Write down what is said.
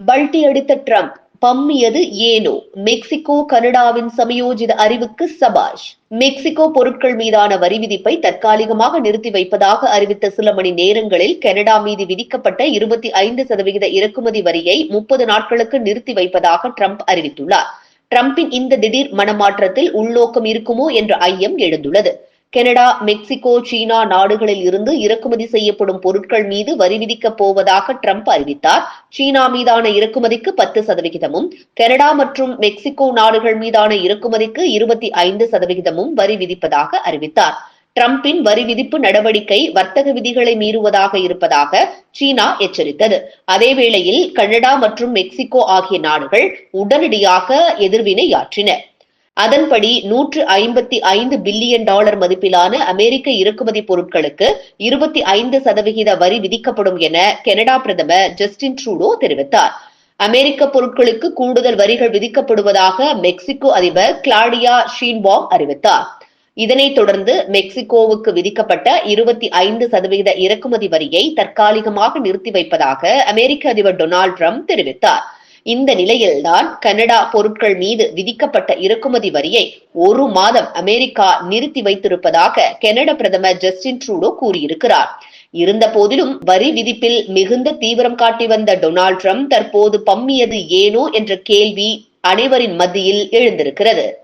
பல்டி அடித்த ட்ரம்ப் பம்மியது ஏனோ? மெக்சிகோ கனடாவின் சமயோஜித அறிவுக்கு சபாஷ். மெக்சிகோ பொருட்கள் மீதான வரி விதிப்பை தற்காலிகமாக நிறுத்தி வைப்பதாக அறிவித்த சில மணி நேரங்களில் கனடா மீது விதிக்கப்பட்ட இருபத்தி ஐந்து சதவிகித இறக்குமதி வரியை முப்பது நாட்களுக்கு நிறுத்தி வைப்பதாக ட்ரம்ப் அறிவித்துள்ளார். ட்ரம்பின் இந்த திடீர் மனமாற்றத்தில் உள்நோக்கம் இருக்குமோ என்ற ஐயம் எழுந்துள்ளது. கனடா மெக்சிகோ சீனா நாடுகளில் இருந்து இறக்குமதி செய்யப்படும் பொருட்கள் மீது வரி விதிக்கப் போவதாக ட்ரம்ப் அறிவித்தார். சீனா மீதான இறக்குமதிக்கு பத்து சதவிகிதமும் கனடா மற்றும் மெக்சிகோ நாடுகள் மீதான இறக்குமதிக்கு இருபத்தி ஐந்து சதவிகிதமும் வரி விதிப்பதாக அறிவித்தார். டிரம்பின் வரி விதிப்பு நடவடிக்கை வர்த்தக விதிகளை மீறுவதாக இருப்பதாக சீனா எச்சரித்தது. அதேவேளையில் கனடா மற்றும் மெக்சிகோ ஆகிய நாடுகள் உடனடியாக எதிர்வினையாற்றின அதன்படி நூற்று ஐம்பத்தி ஐந்து பில்லியன் டாலர் மதிப்பிலான அமெரிக்க இறக்குமதி பொருட்களுக்கு இருபத்தி ஐந்து சதவிகித வரி விதிக்கப்படும் என கனடா பிரதமர் ஜஸ்டின் ட்ரூடோ தெரிவித்தார். அமெரிக்க பொருட்களுக்கு கூடுதல் வரிகள் விதிக்கப்படுவதாக மெக்சிகோ அதிபர் கிளாடியா ஷீன்பாம் அறிவித்தார். இதனைத் தொடர்ந்து மெக்சிகோவுக்கு விதிக்கப்பட்ட இருபத்தி ஐந்து சதவிகித இறக்குமதி வரியை தற்காலிகமாக நிறுத்தி வைப்பதாக அமெரிக்க அதிபர் டொனால்டு ட்ரம்ப் தெரிவித்தார். இந்த நிலையில்தான் கனடா பொருட்கள் மீது விதிக்கப்பட்ட இறக்குமதி வரியை ஒரு மாதம் அமெரிக்கா நிறுத்தி வைத்திருப்பதாக கனடா பிரதமர் ஜஸ்டின் ட்ரூடோ கூறியிருக்கிறார். இருந்த போதிலும் வரி விதிப்பில் மிகுந்த தீவிரம் காட்டி வந்த டொனால்ட் ட்ரம்ப் தற்போது பம்மியது ஏனோ என்ற கேள்வி அனைவரின் மத்தியில் எழுந்திருக்கிறது.